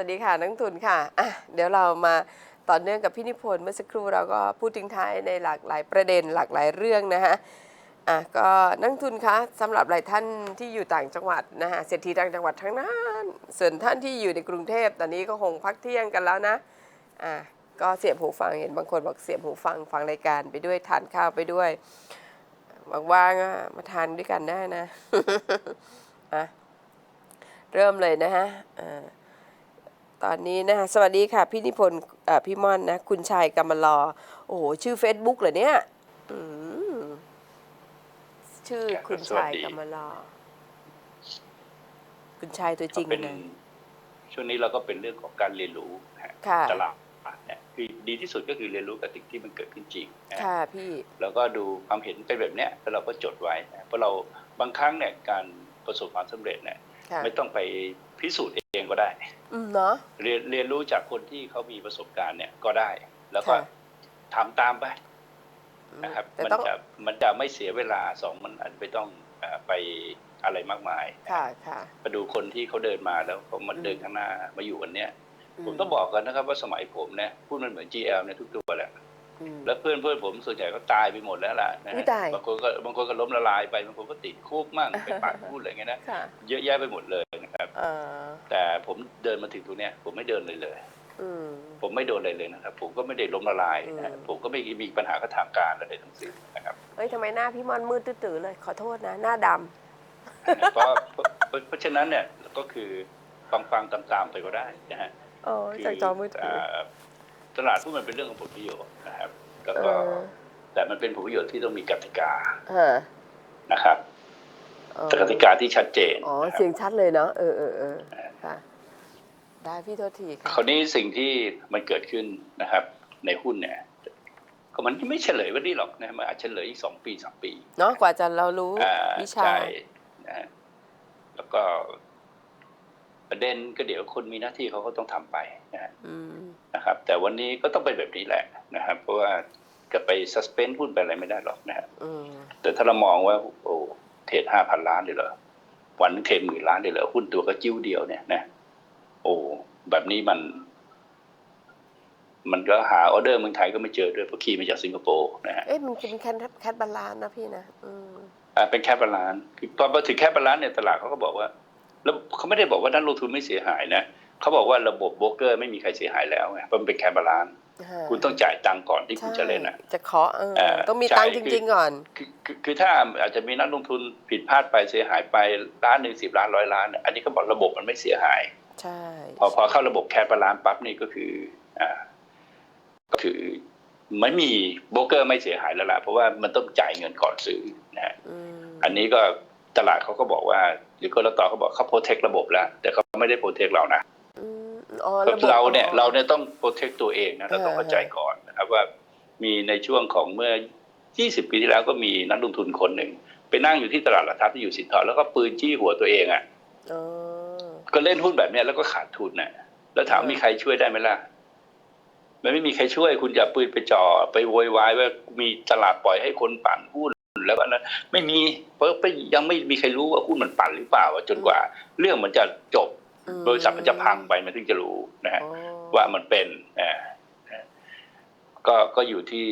สวัสดีค่ะนักทุนค่ะอะ เดี๋ยวเรามาต่อเนื่องกับพี่นิพนธ์เมื่อสักครู่เราก็พูดทิ้งท้ายในหลากหลายประเด็นหลากหลายเรื่องนะคะอะก็นักทุนคะสำหรับหลายท่านที่อยู่ต่างจังหวัดนะคะเศรษฐีต่างจังหวัดทั้งนั้นส่วนท่านที่อยู่ในกรุงเทพตอนนี้ก็คงพักเที่ยงกันแล้วนะอะก็เสียบหูฟังเห็นบางคนบอกเสียบหูฟังฟังรายการไปด้วยทานข้าวไปด้วยว่างๆอะมาทานด้วยกันได้นะอะเริ่มเลยนะฮะอ่า ตอนนี้นะคะสวัสดีค่ะ พี่นิพนธ์เอ่อพี่ม่อนนะ คุณชายกำมลอ โอ้โห ชื่อ Facebook เหรอเนี่ยอืมชื่อครับคุณสวัชาสยดีกำมลอ คุณชายตัวจริงเป็นนะช่วงนี้เราก็เป็นเรื่องของการเรียนรู้นะฮะค่ะตลาดเนี่ยคือดีที่สุดก็คือเรียนรู้กับสิ่งที่มันเกิดขึ้นจริงนะฮะค่ะพี่แล้วก็ดูความเห็นเป็นแบบเนี้ยแล้วเราก็จดไว้นะเพราะเราบางครั้งเนี่ยการประสบความสำเร็จเนี่ยค่ะไม่ต้องไปพิสูจน์เองก็ได้ อืมเนาะเรียนเรียนรู้จากคนที่เขามีประสบการณ์เนี่ยก็ได้ แล้วก็ค่ะ ทำตามไปอืมนะครับ แต่มันต้องจะมันจะไม่เสียเวลาสองมันอาจจะไม่ต้องเอ่อไปอะไรมากมายค่ะค่ะมาดูคนที่เขาเดินมาแล้วเขามาอืมเดินข้างหน้ามาอยู่วันเนี้ยมผมต้องบอกกันนะครับว่าสมัยผมเนี่ยพูดมันเหมือน GL เนี่ยทุกตัวแหละอืม แล้วเพื่อนเพื่อนผมส่วนใหญ่ก็ตายไปหมดแล้วล่ะนะอุ๊ฮะยตายบางคนก็บางคนก็ล้มละลายไปบางคนก็ติดคุกมั่งไปปากพูดอะไรเงี้ยนะค่ะเยอะแยะไปหมดเลยนะครับเอ่อแต่ผมเดินมาถึงตรงเนี้ยผมไม่เดินเลยเลยอืมผมไม่โดนอะไรเลยนะครับ ผมก็ไม่ได้ล้มละลายนะฮะอืมผมก็ไม่มีปัญหากับทางการอะไรทั้งสิ้นนะครับเฮ้ยทำไมหน้าพี่ม่อนมืดตื้อๆเลย ขอโทษนะ หน้าดเพราะเพราะเพราะฉะนั้นเนี่ยก็คือฟังฟังๆตามๆไปก็ได้นะฮะำโอ้ยจากจอมือถือา ตลาดหุ้นมันเป็นเรื่องของผลประโยชน์นะครับแล้วเอก็อแต่มันเป็นผลประโยชน์ที่ต้องมีกติกาฮะนะครับอ๋อแต่กติกาที่ชัดเจนอ๋อนะครับเสียงชัดเลยเนาะเออเออเออค่ะได้พี่โทษทีค่ะคราวนี้สิ่งที่มันเกิดขึ้นนะครับ ในหุ้นเนี่ยก็มันไม่เฉลยวันนี้หรอกนะมันอาจเฉลยอีกสองปีสามปี เนาะกว่าจะเรารู้อ่าวิชาใช่นะฮะแล้วก็ ประเด็นก็เดี๋ยวคนมีหน้าที่เขาก็ต้องทำไปนะฮะอืมนะครับ แต่วันนี้ก็ต้องเป็นแบบนี้แหละนะครับ เพราะว่าจะไป suspend หุ้นไปอะไรไม่ได้หรอกนะฮะอืมแต่ถ้าเรามองว่า โอ้เทรดห้าพันล้านเลยเหรอวันหนึงเทรดหมื่นล้านเลยเหรอหุ้นตัวก็จิ้วเดียวเนี่ยนะโอ้แบบนี้มัน มันก็หาออเดอร์เมืองไทยก็ไม่เจอด้วยเพราะขี่มาจากสิงคโปร์นะฮะเอ๊ะมันเป็นแคทแคทบาลานซ์นะพี่นะอืมอ่าเป็นแคปบาลานซ์คือพอมาถึงแคปบาลานซ์เนี่ยตลาดเขาก็บอกว่า แล้วเขาไม่ได้บอกว่านักลงทุนไม่เสียหายนะเขาบอกว่าระบบโบรกเกอร์ไม่มีใครเสียหายแล้วไงเพราะมันเป็นแคปบาลานซ์ฮะคุณต้องจ่ายตังค์ก่อนที่คุณจะเล่นอะใช่จะขอเออเอ่อต้องมีใช่ตังค์จคือริงๆก่อนคือคือคือถ้าอาจจะมีนักลงทุนผิดพลาดไปเสียหายไปล้านหนึ่งสิบล้านร้อยล้าน อันนี้ก็บอกระบบมันไม่เสียหายใช่พอพอเข้าระบบแคปบาลานซ์ปั๊บนี่ก็คืออ่าก็คือไม่มีโบรกเกอร์ไม่เสียหายแล้วล่ะเพราะว่ามันต้องจ่ายเงินก่อนซื้อนะฮะอืมอันนี้ก็ตลาดเขาก็บอกว่า หรือกรตเขาบอกเขาโปรเทคระบบแล้วแต่เขาไม่ได้โปรเทคเรานะเราเนี่ยเราเนี่ยต้องโปรเทคตัวเองนะเราต้องเข้าใจก่อนนะครับว่ามีในช่วงของเมื่อ 20 ปีที่แล้วก็มีนักลงทุนคนหนึ่งไปนั่งอยู่ที่ตลาดหลักทรัพย์ที่อยู่สินทรแล้วก็ปืนจี้หัวตัวเองอะก็เล่นหุ้นแบบเนี้ยแล้วก็ขาดทุนน่ะ แล้วถามมีใครช่วยได้ไหมล่ะมันไม่มีใครช่วย คุณอย่าปืนไปจ่อไปโวยวายว่ามีตลาดปล่อยให้คนปั่นหุ้น แล้วก็นั้นไม่มีเพราะยังไม่มีใครรู้ว่าหุ้นมันปั่นหรือเปล่าอะจนกว่า เรื่องมันจะจบอืมบริษัทมันจะพังไปมันถึงจะรู้นะฮะอ๋อว่ามันเป็นอ่าก็ก็อยู่ที่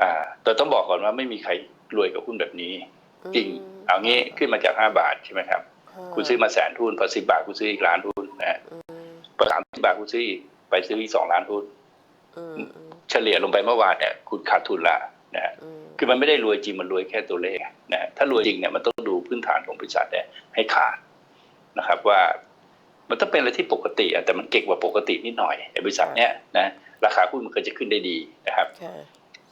อ่า แต่ต้องบอกก่อนว่าไม่มีใครรวยกับหุ้นแบบนี้ จริง เอางี้ขึ้นมาจากห้าบาทใช่ไหมครับ คุณซื้อมาแสนหุ้นพอสิบาทคุณซื้ออีกล้านหุ้นนะฮะอืมพอสามสิบาทคุณซื้ออีกไปซื้ออีกสองล้านหุ้นอืมอืมเฉลี่ยลงไปเมื่อวานเนี่ยคุณขาดทุนละ นะฮะอืมคือมันไม่ได้รวยจริงมันรวยแค่ตัวเลขนะฮะถ้ารวยจริงเนี่ยมันต้องดูพื้นฐานของบริษัทเนี่ยให้ขาดนะครับว่ามันต้องเป็นอะไรที่ปกติอะแต่มันเก่งกว่าปกตินิดหน่อยไอ้บริษัทเนี้ยนะราคาหุ้นมันก็จะขึ้นได้ดีนะครับค่ะ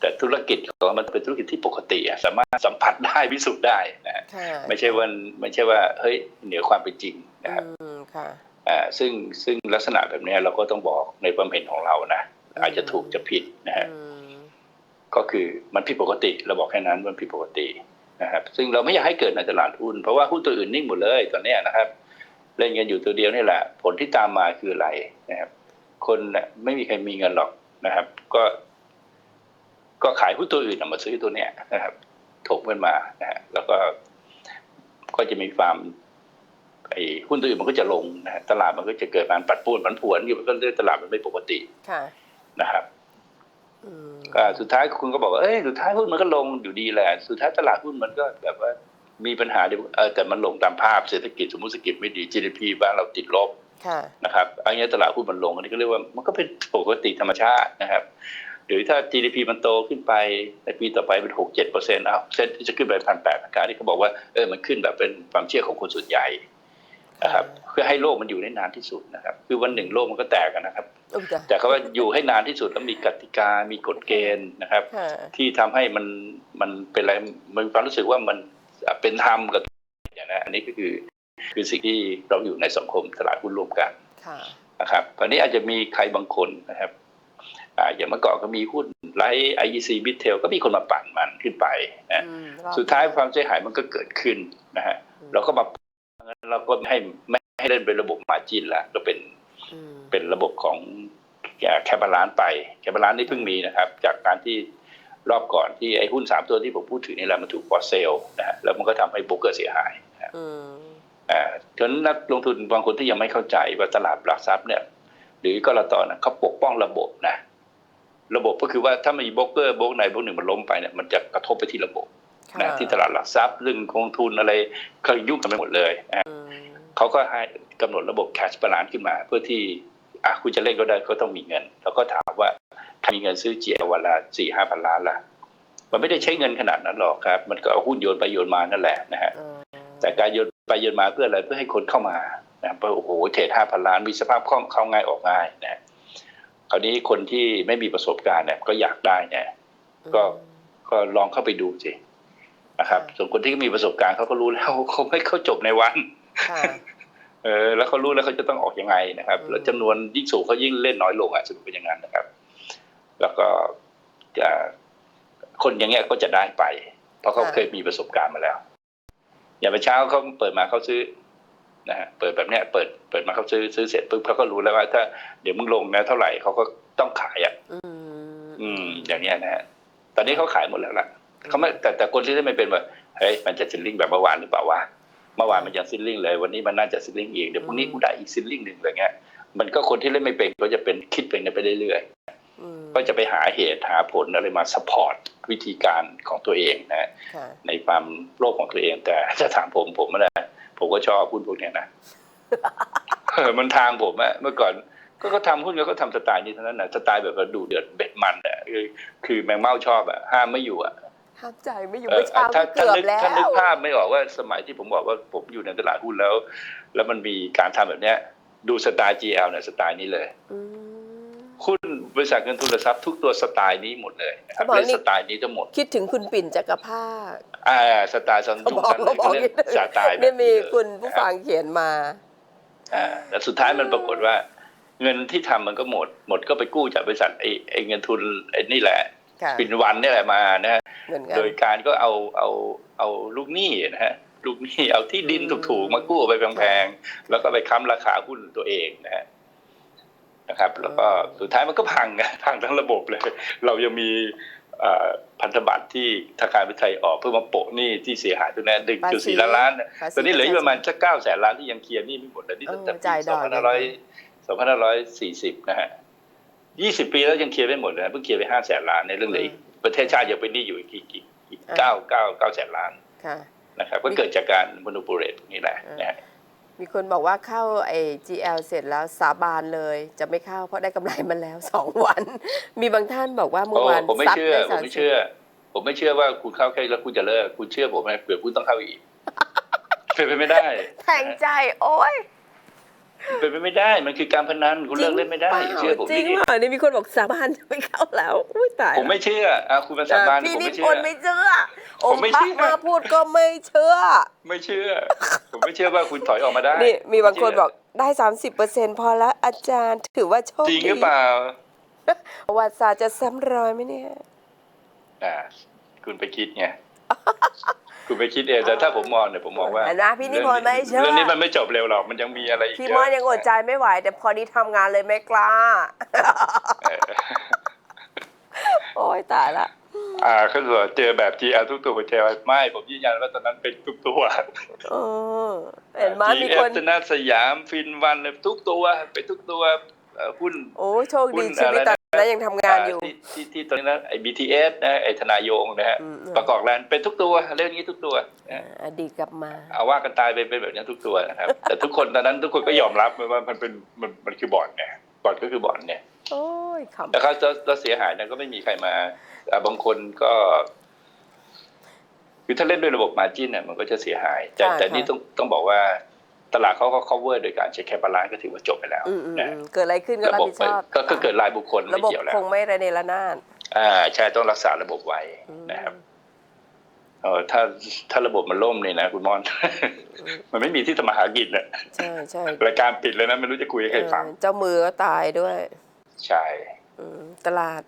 แต่ธุรกิจของมันเป็นธุรกิจที่ปกติอะสามารถสัมผัสได้พิสูจน์ได้นะฮะค่ะไม่ใช่ว่าไม่ใช่ว่าเฮ้ยเหนือความเป็นจริงนะครับอืมค่ะอ่าซึ่งซึ่งลักษณะแบบเนี้ยเราก็ต้องบอกในความเห็นของเรานะอาจจะถูกจะผิดนะฮะอืม ก็คือมันผิดปกติเราบอกแค่นั้นมันผิดปกตินะครับซึ่งเราไม่อยากให้เกิดในตลาดหุ้นเพราะว่าหุ้นตัวอื่นนิ่งหมดเลยตอนเนี้ยนะครับเล่นกันอยู่ตัวเดียวนี่แหละ ผลที่ตามมาคืออะไรนะครับ คนน่ะไม่มีใครมีเงินหรอกนะครับ ก็ ก็ขายหุ้นตัวอื่นเอามาซื้อตัวเนี้ยนะครับถกเงินมานะฮะแล้วก็ก็จะมีความไอ้หุ้นตัวอื่นมันก็จะลงนะฮะตลาดมันก็จะเกิดการปัดป่วนผันผวนอยู่มันก็เรียกตลาดมันไม่ปกติค่ะนะครับอืมก็ สุดท้ายคุณก็บอกว่าเอ้ยสุดท้ายหุ้นมันก็ลงอยู่ดีแหละสุดท้ายตลาดหุ้นมันก็แบบว่ามีปัญหาเดี๋ยวเออแต่มันลงตามภาพเศรษฐกิจสมมติเศรษฐกิจไม่ดี GDP บ้านเราติดลบค่ะนะครับอันนี้ตลาดหุ้นมันลงอันนี้ก็เรียกว่ามันก็เป็นปกติธรรมชาตินะครับ หรือถ้า GDP มันโตขึ้นไปในปีต่อไปเป็นหกเจ็ดเปอร์เซ็นต์อ้าวเซ็นจะขึ้นไปพันแปดพันเก้าที่เขาบอกว่าเออมันขึ้นแบบเป็นความเชื่อของคนส่วนใหญ่ นะครับเพื่อให้โลกมันอยู่ได้นานที่สุดนะครับ คือวันหนึ่งโลกมันก็แตกกันนะครับอุ๊ยจ้ะแต่เขาว่าอยู่ให้นานที่สุดแล้วมีกติกา มีกฎเกณฑ์นะครับค่ะที่ทำให้มันมันเป็นอะไรมันมีความรู้สึกว่ามันเป็นธรรมกับอย่างนะอันนี้ก็คือคือสิ่งที่เราอยู่ในสังคมตลาดหุ้นร่วมกันค่ะนะครับตอนนี้อาจจะมีใครบางคนนะครับอ่าอย่างเมื่อก่อนก็มีหุ้นไลท์ไอซีบิทเทลก็มีคนมาปั่นมันขึ้นไปนะอืมรอบสุดท้ายความเสียหายมันก็เกิดขึ้นนะฮะเราก็มา เราก็ไม่ให้ไม่ให้เล่นเป็นระบบมาจินละก็เป็นอืมเป็นระบบของแคปบาลานไปแคปบาลานนี่เพิ่งมีนะครับ จากการที่รอบก่อนที่ไอ้หุ้นสามตัวที่ผมพูดถึงนี่แหละมันถูกฟอร์เซลนะฮะแล้วมันก็ทำให้โบรกเกอร์เสียหายนะครับอืมอ่าฉะนั้นนักลงทุนบางคนที่ยังไม่เข้าใจว่าตลาดหลักทรัพย์เนี่ย หรือกรตนะเขาปกป้องระบบนะ ระบบก็คือว่าถ้ามีโบรกเกอร์โบรกไหนโบรกหนึ่งมันล้มไปเนี่ยมันจะกระทบไปที่ระบบค่ะนะที่ตลาดหลักทรัพย์เรื่องกองทุนอะไรเขายุ่งกันไปหมดเลยนะอืม เขาก็ให้กำหนดระบบ cash balance ขึ้นมา เพื่อที่อะคุณจะเล่นก็ได้ก็ต้องมีเงิน แล้วก็ถามว่าถ้ามีเงินซื้อเจียวันละสี่ห้าพันล้านละมันไม่ได้ใช้เงินขนาดนั้นหรอกครับ มันก็เอาหุ้นโยนไปโยนมานั่นแหละนะฮะอืมแต่การโยนไปโยนมาเพื่ออะไรเพื่อให้คนเข้ามานะเพราะโอ้โหเทรดห้าพันล้านมีสภาพคล่องเข้าง่ายออกง่ายนะคราวนี้คนที่ไม่มีประสบการณ์เนี่ยก็อยากได้เนี่ยก็ก็ลองเข้าไปดูสินะครับส่วนคนที่มีประสบการณ์เขาก็รู้แล้วเขาไม่เขาจบในวันค่ะ เออแล้วเขารู้แล้วเขาจะต้องออกยังไงนะครับอืมแล้วจำนวนยิ่งสูงเขายิ่งเล่นน้อยลงอะสมมติเป็นอย่างนั้นนะครับ แล้วก็จะคนอย่างเงี้ยก็จะได้ไป เพราะเขาเคยมีประสบการณ์มาแล้ว อย่างไปเช้าเขาเปิดมาเขาซื้อนะฮะเปิดแบบเนี้ยเปิดเปิดมาเขาซื้อซื้อเสร็จปุ๊บเขาก็รู้แล้วว่าถ้าเดี๋ยวมึงลงนะเท่าไหร่เขาก็ต้องขายอะอืมอืมอย่างเนี้ยนะฮะตอนนี้เขาขายหมดแล้วล่ะเขาไม่แต่แต่คนที่ได้ไม่เป็นว่าเฮ้ยมันจะซิลลิ่งแบบเมื่อวานหรือเปล่าวะ เมื่อวานมันยังซิลลิ่งเลย วันนี้มันน่าจะซิลลิ่งอีกเดี๋ยวพรุ่งนี้กูได้อีกซิลลิ่งหนึ่งอะไรเงี้ย มันก็คนที่เล่นไม่เป็นก็จะเป็นคิดเป็นไปเรื่อยๆอืมก็จะไปหาเหตุหาผลอะไรมาสปอร์ตวิธีการของตัวเองนะค่ะในความโลภของตัวเอง แต่ถ้าถามผมผมนะผมก็ชอบหุ้นพวกเนี้ยนะเออมันทางผมอะเมื่อก่อนก็ก็ทำหุ้นก็เขาทำสไตล์นี้เท่านั้นนะสไตล์แบบว่าดูเดือดเบ็ดมันอะคือคือแมงเม่าชอบอะห้ามไม่อยู่อะ ห้ามใจไม่อยู่เออเมื่อเช้าถ้าเกืถ้าอบนึกแล้วถ้านึกภาพไม่ออกว่าสมัยที่ผมบอกว่าผมอยู่ในตลาดหุ้นแล้ว แล้วมันมีการทำแบบเนี้ย ดูสไตล์ GL เนี่ยสไตล์นี้เลยอืมหุ้นบริษัทเงินทุนทรัพย์ทุกตัวสไตล์นี้หมดเลยนะครับเขาบอกเล่นนี่สไตล์นี้ทั้งหมด คิดถึงคุณปิ่นจักรภาคอ่าสไตล์ซันเขาจุงบอกซันเลเขายบอกก็เล่นสไตล์แบบเนี่ยมีนี้เลยคุณผู้ฟังเขียนมาอ่าแต่สุดท้ายมันปรากฏว่า เงินที่ทำมันก็หมด หมดก็ไปกู้จากบริษัทไอ้ไอ้เงินทุนไอ้นี่แหละค่ะ ปินวันนี่แหละมานะฮะเหมือนกันโดยการก็เอาเอาเอาลูกหนี้นะฮะลูกหนี้เอาที่ดินอืมถูกๆมากู้ไปแพงๆแล้วก็ไปค้ำราคาหุ้นตัวเองนะฮะนะครับ แล้วก็สุดท้ายมันก็พังไงพังทั้งระบบเลย เรายังมีเอ่อพันธบัตรที่ธนาคารพิไทยออกเพื่อมาโปะหนี้ที่เสียหายตรงนั้นดึงจุดสี่ล้านล้านเนี่ยภาษีตอนนี้เหลืออยู่ประมาณสักเก้าแสนล้านที่ยังเคลียร์หนี้ไม่หมดเลยนี่เออตั้งแต่ปีจ่ายดสอองกพันห้าร้อยสองพันห้าร้อยสี่สิบนะฮะ ยี่สิบปีแล้วยังเคลียร์ไม่หมดเลยนะเพิ่งเคลียร์ไปห้าแสนล้านในเรื่องเหลืออีกประเทศชาติยังเป็นหนี้อยู่อีกกี่กี่อีกเก้าเก้าเก้าแสนล้านค่ะนะครับก็เกิดจากการมโนปูเรตนี่แหละนะฮะมีคนบอกว่าเข้าไอ้ GL เสร็จแล้วสาบานเลย จะไม่เข้าเพราะได้กำไรมาแล้วสองวัน มีบางท่านบอกว่าเมื่อโอ้วานผมไม่ซัดเชื่อได้ผมสามไม่สิบเชื่อ ผมไม่เชื่อว่าคุณเข้าแค่แล้วคุณจะเลิกคุณเชื่อผมไหมเผื่อคุณต้องเข้าอีกเป็นไปไม่ได้แทงใจโอ้ย เป็นไปไม่ได้ มันคือการพนันคุณเลิกเล่นไม่ได้จริงเชื่อผมจริงดิเหรอนี่มีคนบอกสาบานจะไม่เข้าแล้วอุ้ยตายผมไม่เชื่ออะคุณมาสาบานพี่ผมนิไม่พเชื่อนธ์ไม่เชื่อผอมงไม่ค์พระเชื่อมาพูดก็ไม่เชื่อ ไม่เชื่อ ผมไม่เชื่อว่าคุณถอยออกมาได้นี่มีบางคนไเชื่บอกได้สามสิบเปอร์เซ็นพอแล้วอาจารย์ถือว่าโชคจริงดีหรือเปล่าประวัติศาสตร์จะซ้ำรอยไหมเนี่ยอ่าคุณไปคิดไง คุณไปคิดเองแต่ถ้าผมมองเนี่ยผมมองว่าเห็นไหมพี่นิพนธ์ไม่เชื่อเรื่องนี้มันไม่จบเร็วหรอกมันยังมีอะไรอีกพี่เยมออะนยังอดใจไม่ไหว แต่พอนี้ทำงานเลยไม่กล้าเออโอ้ยตายละ อ่าเขาบอกเจอแบบ GL ทุกตัวเจอไม่ผมยืนยันว่าตอนนั้นเป็นทุกตัวเออเห็นไหมมีคน GF ธนาสยามฟินวันเลยทุกตัวเป็นทุกตัวเอ่อหุ้น โอ้โชคคุดีณชีวิตอะไรตนะอน นั้นยังทำงานอยู่ ที่ที่ที่ตอนนี้นะไอ้ BTS นะไอ้ธนายงนะฮะอืมอืมประกอบแลนด์เป็นทุกตัวเรื่องนี้ทุกตัวนะอดีตกลับมา เอาว่ากันตายไปเป็นแบบนี้ทุกตัวนะครับ แต่ทุกคนตอนนั้นทุกคนก็ยอมรับว่ามันเป็นมันมันคือบอลเนี่ยบอลก็คือบอลเนี่ยโอ้ยขำแล้วเขาจะจะเสียหายนะก็ไม่มีใครมาอ่าบางคนก็คือถ้าเล่นด้วยระบบมาจินเนี่ยมันก็จะเสียหาย แต่ค่ะแต่นี่ค่ะต้องต้องบอกว่า ตลาดเขาก็ cover โดยการเช็คแคปบาลานก็ถือว่าจบไปแล้วอืมอืมนะอืมเกิดอะไรขึ้นก็ระรับบบผิดชอบก็ก็เกิดรายบุคคลระไม่บบเกี่ยวแล้วคงไม่ระเนระนาดอ่าใช่ต้องรักษาระบบไว้นะครับเออถ้าถ้าระบบมันล่มเนี่ยนะคุณมอน มันไม่มีที่ทำมาหากินอะใช่ใช่รายการปิดเลยนะไม่รู้จะคุยให้ใครฟังเออเจ้ามือก็ตายด้วย ใช่อืมตลาด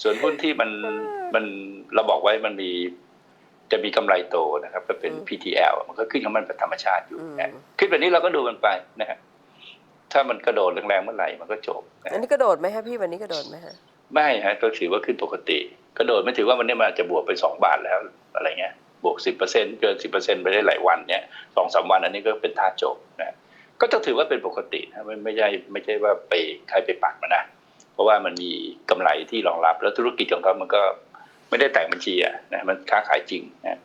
ส่วนหุ้นที่มันมันเราบอกไว้มันมี จะมีกำไรโตนะครับ ก็เป็นอืม PTL มันก็ขึ้นของมันเป็นธรรมชาติอยู่อืมนะขึ้นแบบนี้เราก็ดูมันไปนะฮะถ้ามันกระโดดแรงๆเมื่อไหร่มันก็จบนะอันนี้กระโดดไหมฮะพี่วันนี้กระโดดไหมฮะไม่ฮะก็ถือว่าขึ้นปกติ กระโดดไม่ถือว่าวันนี้มันอาจจะบวกไปสองบาทแล้วอะไรเงี้ยบวกสิบเปอร์เซ็นเกินสิบเปอร์เซ็นไปได้หลายวันเนี่ยสองสามวันอันนี้ก็เป็นท่าจบนะก็จะถือว่าเป็นปกตินะไม่ไม่ใช่ไม่ใช่ว่าไปใครไปปัดมันนะเพราะว่ามันมีกำไรที่รองรับแล้วธุรกิจของเขามันก็ ไม่ได้แต่งบัญชีอะนะมันค้าขายจริงนะ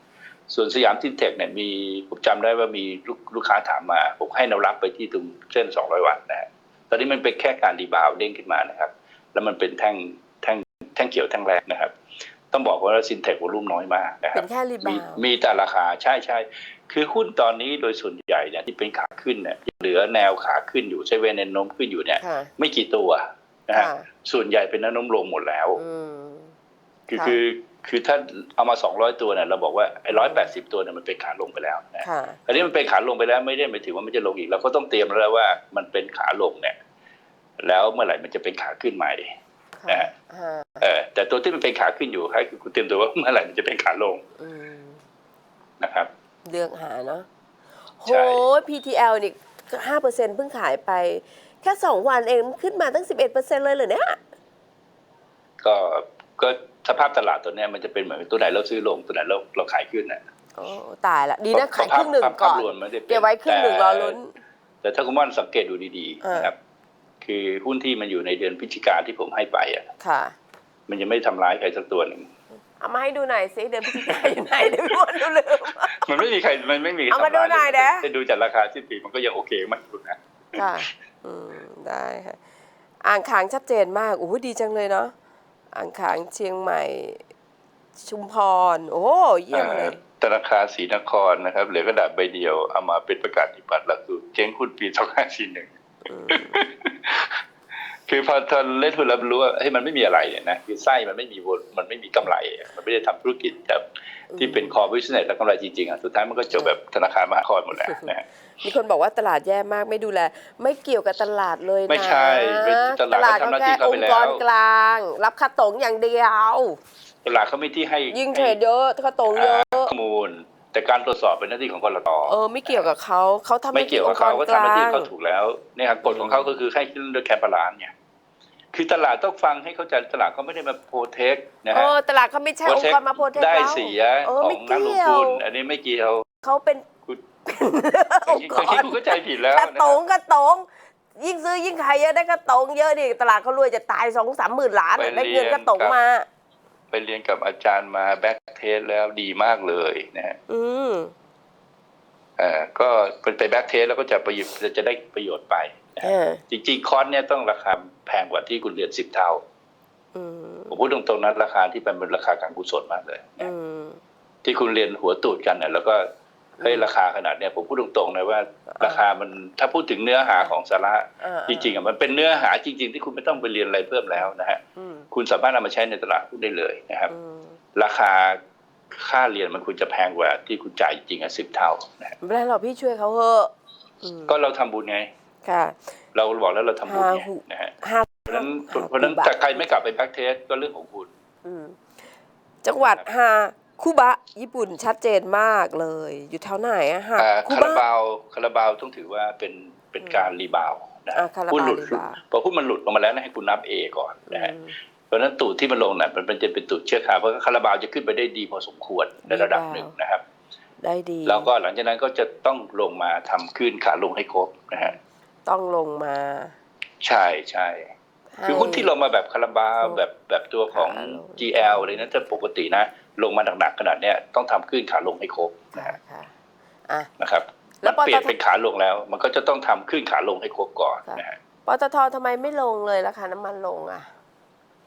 ส่วนสยามทินเทคเนี่ยมีผมจำได้ว่ามีลูกลูกค้าถามมาผมให้แนวรับไปที่ตรงเส้น 200 วันนะฮะตอนนี้มันเป็นแค่การรีบาวด์เด้งขึ้นมานะครับ แล้วมันเป็นแท่งแท่งแท่งเขียวแท่งแรกนะครับ ต้องบอกว่าซินเทควอลุ่มน้อยมากนะคเป็รับนแค่รีบามีวด์มีแต่ราคาใช่ใช่คือหุ้นตอนนี้โดยส่วนใหญ่เนี่ยที่เป็นขาขึ้นเนี่ยเหลือแนวขาขึ้นอยู่ใช้เวนแนวโน้มขึ้นอยู่เนี่ยค่ะไม่กี่ตัวนะฮะค่ะส่วนใหญ่เป็นแนวโน้มลงหมดแล้วอืม คือค่ะคือคือถ้าเอามาสองร้อยตัวเนี่ยเราบอกว่าไอ้ร้อยแปดสิบตัวเนี่ยมันเป็นขาลงไปแล้วนะค่ะอันนี้มันเป็นขาลงไปแล้วไม่ได้หมายถึงว่ามันจะลงอีกเราก็ต้องเตรียมแล้วว่ามันเป็นขาลงเนี่ยแล้วเมื่อไหร่มันจะเป็นขาขึ้นใหม่ค่ะนะฮะฮะเออแต่ตัวที่มันเป็นขาขึ้นอยู่ให้คุณเตรียมตัวว่าเมื่อไหร่มันจะเป็นขาลงอืมนะครับ เลือกหาเนาะโหใช่ PTL นี่ห้าเปอร์เซ็นเพิ่งขายไป แค่สองวันเองขึ้นมาตั้งสิบเอ็ดเปอร์เซ็นเลยเหรอเนี่ยก็ก็ สภาพตลาดตัวเนี้ยมันจะเป็นเหมือนตัวไหนเราซื้อลงตัวไหนเราเราขายขึ้นนะโอ้ตายละดีนะเพขายราะครึ่งหนึ่งภาพก่อนภาพรวมมันจะป็นเก็บไว้ครึ่งหนึ่งรอลุ้น แต่ถ้าคุณม่อนสังเกตดูดีเออๆนะครับ คือหุ้นที่มันอยู่ในเดือนพฤศจิกาที่ผมให้ไปอะค่ะ มันยังไม่ทำร้ายใครสักตัวหนึ่งเอามาให้ดูหน่อยสิเดือนพฤศจิกายนอยู่ไหนเดี๋ยวพี่มดดูลืมมันไม่มีใครมันไม่มีเอามาดูหน่อยทำร้นะแต่ดูจากราคาสิ้นปีมันก็ยังโอเคมากอยู่นะค่ะ อืมได้ค่ะอ่างขางชัดเจนมากโอ้โหดีจังเลยเนาะ อ่างขางเชียงใหม่ชุมพร โอ้เยี่ยมเลยธนาคารศรีนครนะครับเหลือกระดาษใบเดียวเอามาเป็นประกาศนิบัติหลักสูตรเจ๊งหุ้นปี2541อืม คือพอทอนเล่นหุ้นแล้วรู้ว่าเฮ้ยมันไม่มีอะไรเนี่ยนะคือไส้มันไม่มีวนมันไม่มีกำไรอะมันไม่ได้ทำธุรกิจแบบที่เป็นคอบิสเนสและกำไรจริงๆอะสุดท้ายมันก็จบแบบธนาคารมหาคอยหมดแล้วนะฮะมีคนบอกว่าตลาดแย่มากไม่ดูแล ไม่เกี่ยวกับตลาดเลยนะ ไม่ใช่เป็นตลาดเขาทำหน้าที่แค่เขาอไปงแล้วค์กรกลาง รับค่าตงอย่างเดียว ตลาดเขาไม่ที่ให้ยิ่งเทรดเยอะค่าตงเยอะให้ข้อมูล แต่การตรวจสอบเป็นหน้าที่ของกรตเออไม่เกี่ยวกับเขาเขาทำไม่เกี่ยวกับเขาองก็ค์กรทำหน้าที่กลางเขาถูกแล้วเนี่ยครับกฎของเขาก็คือให้ขึ้นด้วยแคปบาลานซ์เนี่ยคือตลาดต้องฟังให้เข้าใจตลาดเขาไม่ได้มาโปรเทคนะเอฮะอตลาดเขาไม่ใช่องค์กรมาโปรเทคได้เราเสียเออขอไม่งนักลงเกี่ยวทุนอันนี้ไม่เกี่ยวเขาเป็นคุณองค์กบางทีรคุณเข้าใจผิดแล้วกระนะตคงรับกระตงยิ่งซื้อยิ่งขายเยอะได้กระตงเยอะดิตลาดเขารวยจะตายสองสามหมื่นล้านอะได้เงินกระตงมา ไปเรียนกับอาจารย์มาแบ็กเทสแล้วดีมากเลยนะฮะอืมเอ่อก็เป็นไปแบ็กเทสแล้วก็จะประโยชน์จะได้ประโยชน์ไปนะเอฮะอจริงๆคอร์สเนี่ยต้องราคาแพงกว่าที่คุณเรียนสิบเท่าอืมผมพูดตรงๆนั้นราคาที่เป็นเป็นราคาการกุศลมากเลยอืมที่คุณเรียนหัวตูดกันเนี่ยแล้วก็ เฮ้ยราคาขนาดเนี้ยผมพูดตรงๆนะว่า ราคามันถ้าพูดถึงเนื้อหาของสาระอ่าจริงๆอะมันเป็นเนื้อหาจริง ๆ ที่คุณไม่ต้องไปเรียนอะไรเพิ่มแล้วนะฮะอืมคุณสามารถนำมาใช้ในตลาดหุ้นได้เลยนะครับอืมราคาค่าเรียนมันควรจะแพงกว่าที่คุณจ่ายจริงๆอะสิบเท่านะฮะไม่เป็นไรหรอกพี่ช่วยเขาเถอะอืมก็เราทำบุญไง ค่ะ เราบอกแล้วเราทำบุญไงฮาหุนะฮะห้าเพราะฉะนั้นห้าเพราะฉะนั้นบาทถ้าใครไม่กลับไปแบ็กเทสก็เรื่องของคุณอืมจังหวัดฮา คุบะ ญี่ปุ่นชัดเจนมากเลย อยู่แถวไหนอะฮะอ่าคุคาราบะ บาวคาราบาวต้องถือว่าเป็นเป็นการรีบาวด์นะอ่าคาราบาวหุ้นหลุดรีบาวด์พอหุ้นมันหลุดลงมาแล้วนะให้คุณนับ A ก่อนนะฮะอืมราะฉะนั้นตูดที่มันลงน่ะมันเป็นจะเป็นตูดเชื้อคาเพราะคาราบาวจะขึ้นไปได้ดีพอสมควรในระดับหนึ่งนะครับ ได้ดี แล้วก็หลังจากนั้นก็จะต้องลงมาทำขึ้นขาลงให้ครบนะฮะต้องลงมาใช่ใช่ให้คือหุ้นที่ลงมาแบบคาราบาวครบแบบแบบตัวของ ขาลง GL อะไรนั้นถ้าปกตินะ ลงมาหนักๆขนาดเนี้ยต้องทำขึ้นขาลงให้ครบนะค่ะฮะค่ะอะนะครับแล้มัวนเปลี่ยนปตทเป็นขาลงแล้ว มันก็จะต้องทำขึ้นขาลงให้ครบก่อนค่ะนะฮะปตททำไมไม่ลงเลยราคาน้ำมันลงอะ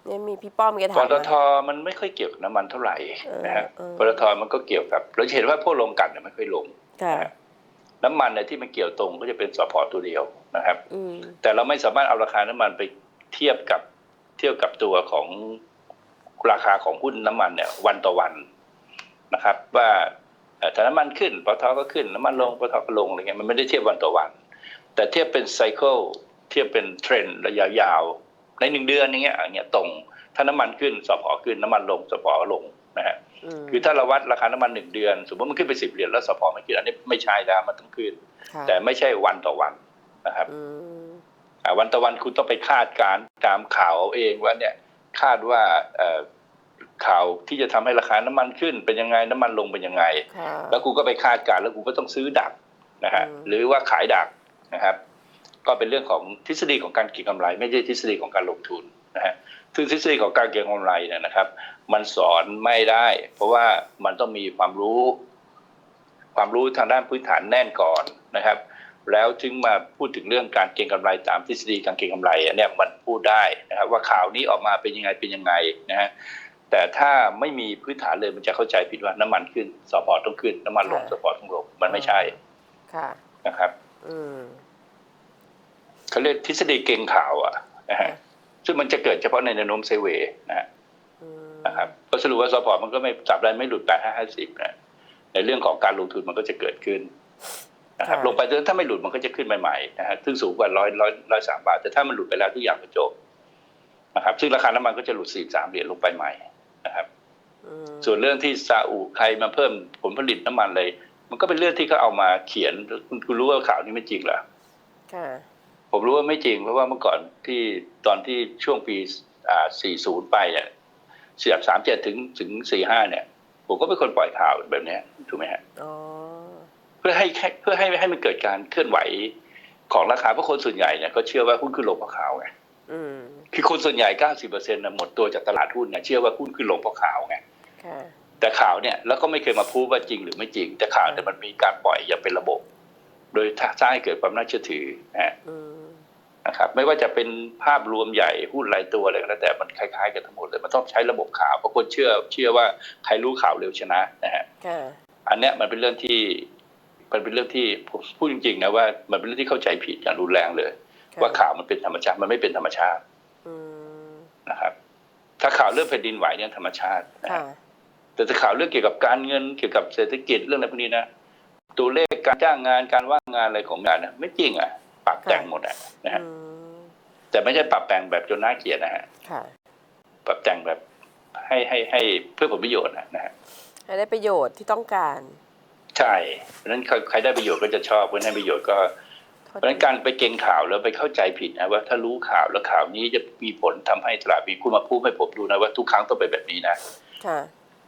เนี่ยมีพี่ป้อมแกถามปว่าตทมันไม่ค่อยเกี่ยวกับน้ำมันเท่าไหร่นะฮะเออเออปตทมันก็เกี่ยวกับเราจะเห็นว่าพวกโรงกลันเนี่ยไม่ค่อยลงค่ะน้ำมันเนี่ยที่มันเกี่ยวตรงก็จะเป็นสพตัวเดียวนะครับอืมแต่เราไม่สามารถเอาราคาน้ำมันไปเทียบกับเทียบกับตัวของ ราคาของหุ้นน้ำมันเนี่ยวันต่อวันนะครับ ว่าเอ่อถ้าน้ำมันขึ้นปตทก็ขึ้นน้ำมันลงปตทก็ลงอะไรเงี้ยมันไม่ได้เทียบวันต่อวัน แต่เทียบเป็นไซเคิลเทียบเป็นเทรนด์ระยะยาวในหนึ่งเดือนอย่างเงี้ยอย่างเงี้ยตรง ถ้าน้ำมันขึ้นสพขึ้นน้ำมันลงสพลงนะฮะมคือถ้าเราวัดราคาน้ำมันหนึ่งเดือน สมมติมันขึ้นไปสิบเหรียญแล้วสพไม่ขึ้นอันนี้ไม่ใช่แล้วมันต้องขึ้นค่ะแต่ไม่ใช่วันต่อวันนะครับอืมอ่าวันต่อวันคุณต้องไปคาดการณ์ตามข่าวเอาเองว่าเนี่ยคาดว่าเอ่อ ข่าวที่จะทำให้ราคาน้ำมันขึ้นเป็นยังไงน้ำมันลงเป็นยังไงค่ะแล้วกูก็ไปคาดการณ์แล้วกูก็ต้องซื้อดักนะฮะอืมหรือว่าขายดักนะครับ ก็เป็นเรื่องของทฤษฎีของการเก็งกำไร ไม่ใช่ทฤษฎีของการลงทุนนะฮะซึ่งทฤษฎีของการเก็งกำไรเนี่ยนะครับ มันสอนไม่ได้ เพราะว่ามันต้องมีความรู้ ความรู้ทางด้านพื้นฐานแน่นก่อนนะครับ แล้วถึงมาพูดถึงเรื่องการเก็งกำไรตามทฤษฎีการเก็งกำไรอันเนี้ยมันพูดได้นะครับ ว่าข่าวนี้ออกมาเป็นยังไงเป็นยังไงนะฮะ แต่ถ้าไม่มีพื้นฐานเลยมันจะเข้าใจผิดว่าน้ำมันขึ้นสปอร์ตต้องขึ้น น้ำมันลงสปอร์ตต้องลงมันไม่ใช่ค่ะนะครับ อืมเขาเรียกทฤษฎีเก่งข่าวอะนะฮะค่ะซึ่งมันจะเกิดเฉพาะในแนวโน้มไซด์เวย์นะฮะอืมนะครับก็สรุปว่าสปอร์ตมันก็ไม่จับได้ไม่หลุดแปดห้าห้าสิบนะในเรื่องของการลงทุนมันก็จะเกิดขึ้นนะครับลงไปถ้าไม่หลุดมันก็จะขึ้นใหม่ๆนะฮะซึ่งสูงกว่าร้อยร้อยร้อยสามบาท แต่ถ้ามันหลุดไปแล้วทุกอย่างก็จบนะครับ ซึ่งราคาน้ำมันก็จะหลุดสี่สามเหรียญลงไปใหม่นะครับอืม ส่วนเรื่องที่ซาอุใครมาเพิ่มผลผลิตน้ำมันเลย มันก็เป็นเรื่องที่เขาเอามาเขียนคุณคุณรู้ว่าข่าวนี้ไม่จริงเหรอค่ะผมรู้ว่าไม่จริงเพราะว่าเมื่อก่อนที่ตอนที่ช่วงปีอ่า40 ไปเนี่ยเสียบ37ถึงถึง45เนี่ย ผมก็เป็นคนปล่อยข่าวแบบเนี้ยถูกไหมฮะอ๋อเพื่อให้ให้เพื่อให้ให้มันเกิดการเคลื่อนไหวของราคาเพราะคนส่วนใหญ่เนี่ยก็เชื่อว่าหุ้นขึ้นลงเพราะข่าวไงอืมคือคนส่วนใหญ่90%นะหมดตัวจากตลาดหุ้นเนี่ยเชื่อว่าหุ้นขึ้นลงเพราะข่าวไงค่ะ แต่ข่าวเนี่ยแล้วก็ไม่เคยมาพูดว่าจริงหรือไม่จริง แต่ข่าวเนี่ยมันมีการปล่อยอย่างเป็นระบบ โดยสร้างให้เกิดความน่าเชื่อถือนะฮะอืมนะครับ ไม่ว่าจะเป็นภาพรวมใหญ่หุ้นรายตัวอะไรก็แล้วแต่มันคล้ายๆกันทั้งหมดเลยมันต้องใช้ระบบข่าวเพราะคนเชื่อ เชื่อว่าใครรู้ข่าวเร็วชนะนะฮะค่ะอันเนี้ยมันเป็นเรื่องที่มันเป็นเรื่องที่ผมพูดจริงๆนะว่ามันเป็นเรื่องที่เข้าใจผิดอย่างรุนแรงเลยค่ะว่าข่าวมันเป็นธรรมชาติมันไม่เป็นธรรมชาติอืมนะครับ ถ้าข่าวเรื่องแผ่นดินไหวเนี่ยธรรมชาตินะค่ะฮะ แต่ถ้าข่าวเรื่องเกี่ยวกับการเงินเกี่ยวกับเศรษฐกิจเรื่องอะไรพวกนี้นะตัวเลขการจ้างงานการว่างงานอะไรของงานนะไม่จริงอะปรับแต่งหมดอะนะฮะอืมแต่ไม่ใช่ปรับแต่งแบบจนน่าเกลียดนะฮะค่ะปรับแต่งแบบให้ให้ให้เพื่อผลประโยชน์นะนะฮะให้ได้ประโยชน์ที่ต้องการ ใช่เพราะฉะนั้นใครใครได้ประโยชน์ก็จะชอบคนได้ประโยชน์ก็เพราะฉะนั้นการไปเก่งข่าวแล้วไปเข้าใจผิดนะว่าถ้ารู้ข่าวแล้วข่าวนี้จะมีผลทำให้ตลาดมีคุณมาพูดให้ผมดูนะว่าทุกครั้งต้องเป็นแบบนี้นะค่ะ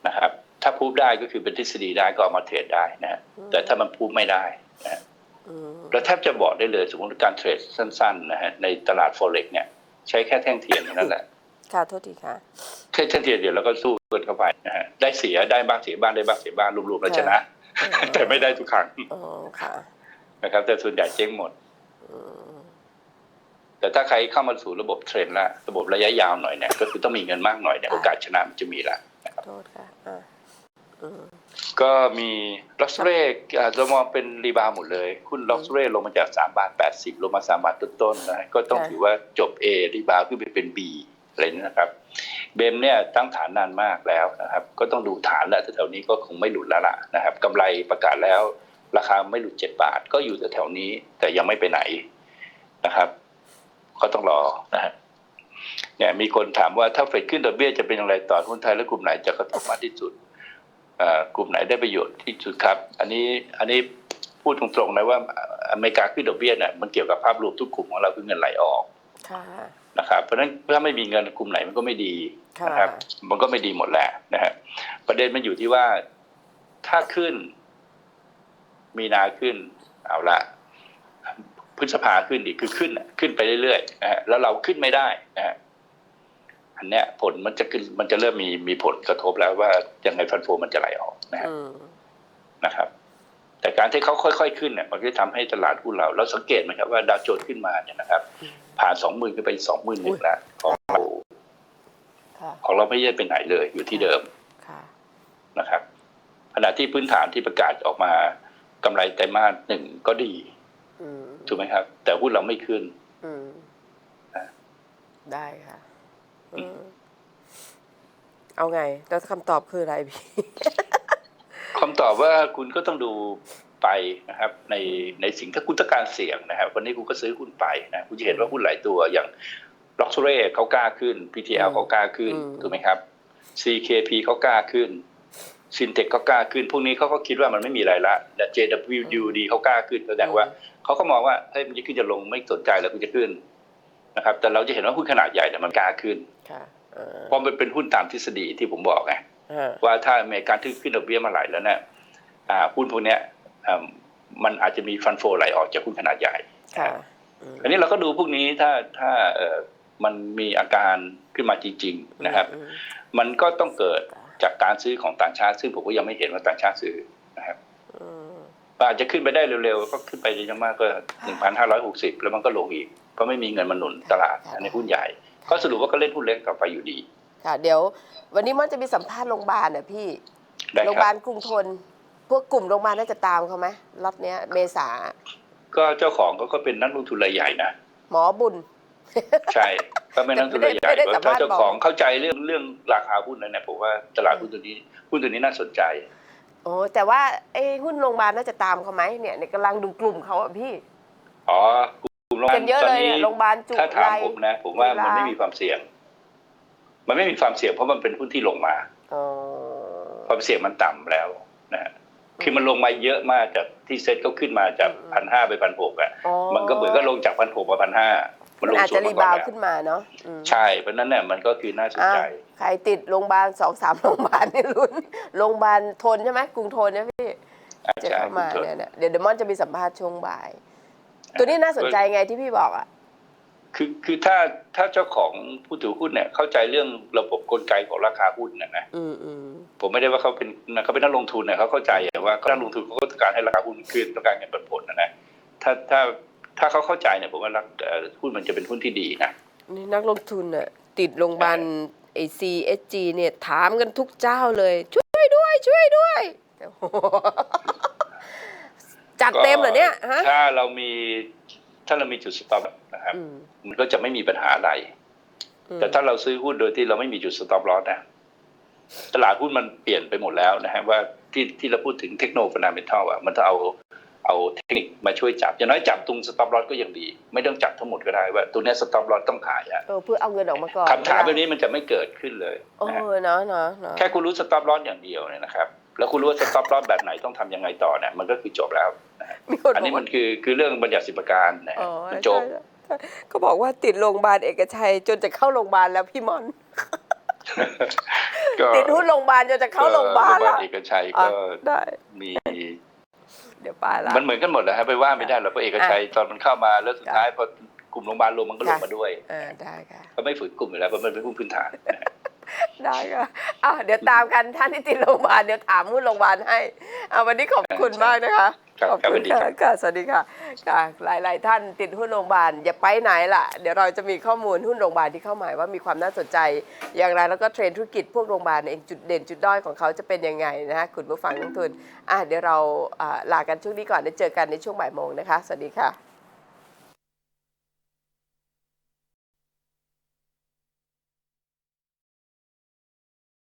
นะครับ ถ้าพูดได้ก็คือเป็นทฤษฎีได้ก็เอามาเทรดได้นะฮะอืมแต่ถ้ามันพูดไม่ได้นะฮะอืมเราแทบจะบอกได้เลยสมมติการเทรดสั้นๆนะฮะในตลาด forex เนี่ย ใช้แค่แท่งเทียนเท่านั้นแหละค่ะโทษทีค่ะแค่แท่งเทียนเดียวเราก็สู้กันเข้าไปนะฮะได้เสียได้บ้างเสียบ้างได้บ้างเสียบ้างรวมๆแล้วชนะ แต่ไม่ได้ทุกครั้งอ๋อค่ะนะครับ แต่ส่วนใหญ่เจ๊งหมดอืมแต่ถ้าใครเข้ามาสู่ระบบเทรนละระบบระยะยาวหน่อยเนี่ยก็คือต้องมีเงินมากหน่อยเนี่ยโอกาสชนะมันจะมีละโทษค่ะอะอืมก็มีล็อกเรกจะมองเป็นรีบาวด์หมดเลยหุ้นล็อกเรลงมาจาก3บาท80ลงมา3บาทต้นๆนะก็ต้องถือว่าจบ A รีบาวด์ขึ้นไปเป็น B อะไรนี่นะครับเบมเนี่ยตั้งฐานนานมากแล้วนะครับ ก็ต้องดูฐานแล้วแต่แถวนี้ก็คงไม่หลุดแล้วล่ะนะครับกำไรประกาศแล้ว ราคาไม่หลุด7บาท ก็อยู่แถวๆนี้แต่ยังไม่ไปไหนนะครับ ก็ต้องรอนะฮะ เนี่ยมีคนถามว่าถ้าเฟดขึ้นดอกเบี้ยจะเป็นอย่างไรต่อหุ้นไทยและกลุ่มไหนจะกระทบมากที่สุดเอ่อกลุ่มไหนได้ประโยชน์ที่สุดครับ อันนี้อันนี้พูดตรงๆนะว่าอเมริกาขึ้นดอกเบี้ยเนี่ยมันเกี่ยวกับภาพรวมทุกกลุ่มของเราคือเงินไหลออกค่ะนะครับ เพราะฉะนั้นถ้าไม่มีเงินกลุ่มไหนมันก็ไม่ดีค่ะนะครับ มันก็ไม่ดีหมดแหละนะฮะประเด็นมันอยู่ที่ว่าถ้าขึ้น มีนาขึ้น เอาละพฤษภาขึ้นอีกคือขึ้นน่ะขึ้นไปเรื่อยๆนะฮะแล้วเราขึ้นไม่ได้นะฮะ อันเนี้ยผลมันจะขึ้นมันจะเริ่มมีมีผลกระทบแล้วว่ายังไงฟันโฟมันจะไหลออกนะฮะอืมนะครับ แต่การที่เขาค่อยๆขึ้นเนี่ยมันก็จะทำให้ตลาดหุ้นเราเราสังเกตไหมครับว่าดาวโจนส์ขึ้นมาเนี่ยนะครับ ผ่านสองหมื่นขึ้นไปสองหมื่นหนึ่งแล้วของเราค่ะของเราไม่ได้ไปไหนเลยอยู่ที่เดิมค่ะนะครับขณะที่พื้นฐานที่ประกาศออกมากำไรไตรมาสหนึ่งก็ดีอืมถูกไหมครับ แต่หุ้นเราไม่ขึ้นอืมอะได้ค่ะอืม เอาไง แล้วคำตอบคืออะไรพี่คำตอบว่าคุณก็ต้องดูไปนะครับ ในในสิ่งที่คุณต้องการเสี่ยงนะครับ วันนี้คุณก็ซื้อหุ้นไปนะคุณจะเห็นว่าหุ้นหลายตัวอย่างล็อกซูเร่เขากล้าขึ้น PTL อืมเขากล้าขึ้นอืมถูกไหมครับ CKP เขากล้าขึ้นซินเทคเขากล้าขึ้น พวกนี้เขาก็คิดว่ามันไม่มีอะไรละแต่ JWD เขากล้าขึ้นแสดงว่าเขาก็มองว่าเฮ้ยมันจะขึ้นจะลงไม่สนใจแล้วคุณจะขึ้นนะครับ แต่เราจะเห็นว่าหุ้นขนาดใหญ่เนี่ยมันกล้าขึ้นค่ะ เออเพราะมันเป็นหุ้นตามทฤษฎีที่ผมบอกไงฮะว่าถ้าอเมริกาที่ขึ้นดอกเบี้ยมาไหลแล้วเนี่ยอ่าหุ้นพวกเนี้ยอ่ามันอาจจะมีฟันโฟไหลออกจากหุ้นขนาดใหญ่ค่ะอืมอันนี้เราก็ดูพวกนี้ถ้าถ้าเอ่อมันมีอาการขึ้นมาจริง ๆ นะครับอืมมันก็ต้องเกิดจากการซื้อของต่างชาติ ซึ่งผมก็ยังไม่เห็นว่าต่างชาติซื้อนะครับอืมมันอาจจะขึ้นไปได้เร็วๆ ก็ขึ้นไปยังมากก็หนึ่งพันห้าร้อยหกสิบแล้วมันก็ลงอีกเพราะไม่มีเงินมาหนุนตลาดอันนี้หุ้นใหญ่ ก็สรุปว่าก็เล่นหุ้นเล็กต่อไปอยู่ดี ค่ะ เดี๋ยววันนี้มันจะมีสัมภาษณ์โรงพยาบาลน่ะพี่ ได้โรงพคยาบารัลบกรุงทน พวกกลุ่มโรงพยาบาลน่าจะตามเขาไหมล็อตเนี้ยเมษาก็เจ้าของก็ก็เป็นนักลงทุนรายใหญ่นะ หมอบุญ ใช่ ก็ไม่นักลงทุนรายใหญ่ไม่ได้สัมภาษณ์ถ้าเจ้าของเข้าใจเรื่องเรื่องราคาหุ้นนั้นเนี่ยผมว่าตลาดหุ้นตัวนี้หุ้นตัวนี้น่าสนใจ โอ้แต่ว่าไอ้หุ้นโรงพยาบาลน่าจะตามเขาไหมเนี่ยเนี่ยกำลังดูกลุ่มเขาอะพี่ อ๋อกลุ่ม โรงพยาบากัลนเยอะตอนเลยนี้อะโรงพยาบาลจุถ้าถามไรผมนะ ผมว่ามันจุฬาไม่มีความเสี่ยง มันไม่มีความเสี่ยงเพราะมันเป็นหุ้นที่ลงมาอ๋อความเสี่ยงมันต่ำแล้วนะฮะคือมันลงมาเยอะมากจากที่เซ็ตเขาขึ้นมาจากพันห้าไปพันหกอะอ๋อมันก็เหมือนก็ลงจากพันหกมาพันห้ามันมันลงอาจสูจะงรีมาก่อนบาวด์แล้วขึ้นมาเนาะอืมใช่เพราะฉะนั้นเนี่ยมันก็คือน่าสนอะใจใครติดโรงพยาบาลสองสามโรงพยาบาลนี่ลุ้นโรงพยาบาลทนใช่ไหมกรุงทนใช่ไหมพี่อะจะใช่เข้ามาคุณชนเนี่ยเนี่ยเดี๋ยวเดมอนจะมีสัมภาษณ์ช่วงบ่าย ตัวนี้น่าสนใจไงที่พี่บอกอะคือคือถ้าถ้าเจ้าของผู้ถือหุ้นเนี่ย เข้าใจเรื่องระบบกลไกของราคาหุ้นนะนะอืมอืมผมไม่ได้ว่าเขาเป็นเขาเป็นนักลงทุนนะเขาเข้าใจว่าเขานักลงทุนเขาก็ต้องการให้ราคาหุ้นขึ้นต้องการเงินปันผลนะนะถ้าถ้าถ้าเขาเข้าใจเนี่ยผมว่ารักเอ่อหุ้นมันจะเป็นหุ้นที่ดีนะนี่นักลงทุนอะติดโรงพยาบาลไอซีเอสจีเนี่ยถามกันทุกเจ้าเลย ช่วยด้วย ช่วยด้วยโอ้โห จัดเต็มเหรอเนี่ยฮะถ้าเรามีถ้าเรามีจุดสต็อปนะครับอืมมันก็จะไม่มีปัญหาอะไรอืมแต่ถ้าเราซื้อหุ้นโดยที่เราไม่มีจุดสต็อปลอสนะตลาดหุ้นมันเปลี่ยนไปหมดแล้วนะฮะว่าที่ที่เราพูดถึงเทคโนโลยีฟันดัมเบลทัลอะมันต้องเอาเอาเทคนิคมาช่วยจับอย่างน้อยจับตรงสต็อปลอสก็ยังดี ไม่ต้องจับทั้งหมดก็ได้ว่าตัวเนี้สต็อปลอสต้องขายอะเออเพื่อเอาเงินออกมาก่อนคำถามแบบนี้มันจะไม่เกิดขึ้นเลยโอ้นะฮะเนาะเนาะเนาะแค่คุณรู้สต็อปลอสอย่างเดียวเนี่ยนะครับ แล้วคุณรู้ว่าสต็อปลอสแบบไหนต้องทำยังไงต่อเนี่ยมันก็คือจบแล้วนะฮะมีคนอันบนี้อกมัว่านคือคือเรื่องบัญญัติสิบประการนะฮะอ๋อมันใช่จบใช่เขาบอกว่าติดโรงพยาบาลเอกชัย จนจะเข้าโรงพยาบาลแล้วพี่มอนก็ติดหุ้นโรงพยาบาลจนจะเข้าโรงพยาบาลโรงพยาบาละลเอกชัยอะก็ได้มีเดี๋ยวไปละมันเหมือนกันหมดแหละฮะไปว่าไม่ได้หรอกเพราะเอกชัยตอนมันเข้ามาแล้วสุดท้ายพอกลุ่มโรงพยาบาลลงมันก็ลงมาด้วยอ่าได้ค่ะก็ไม่ฝืนกลุ่มอยู่แล้วเพราะมันเป็นหุ้นพื้นฐานนะฮะ ได้ค่ะอะเดี๋ยวตามกันท่านที่ติดโรงพยาบาลเดี๋ยวถามหุ้นโรงพยาบาลให้อะวันนี้ขอบคุณมากนะคะ ครับขอบครับสคุวัณสดีค่ะครับ ค่ะ สวัสดีค่ะค่ะหลาย ๆ ท่านติดหุ้นโรงพยาบาลอย่าไปไหนล่ะ เดี๋ยวเราจะมีข้อมูลหุ้นโรงพยาบาลที่เข้ามาว่ามีความน่าสนใจ อย่างไรแล้วก็เทรนด์ธุรกิจพวกโรงพยาบาลเองจุดเด่นจุดด้อยของเขาจะเป็นยังไงนะคะคุณผู้ฟังนักลงทุนอะเดี๋ยวเราอ่าลากันช่วงนี้ก่อนเดี๋ยวเจอกันในช่วงบ่ายโมงนะคะ สวัสดีค่ะ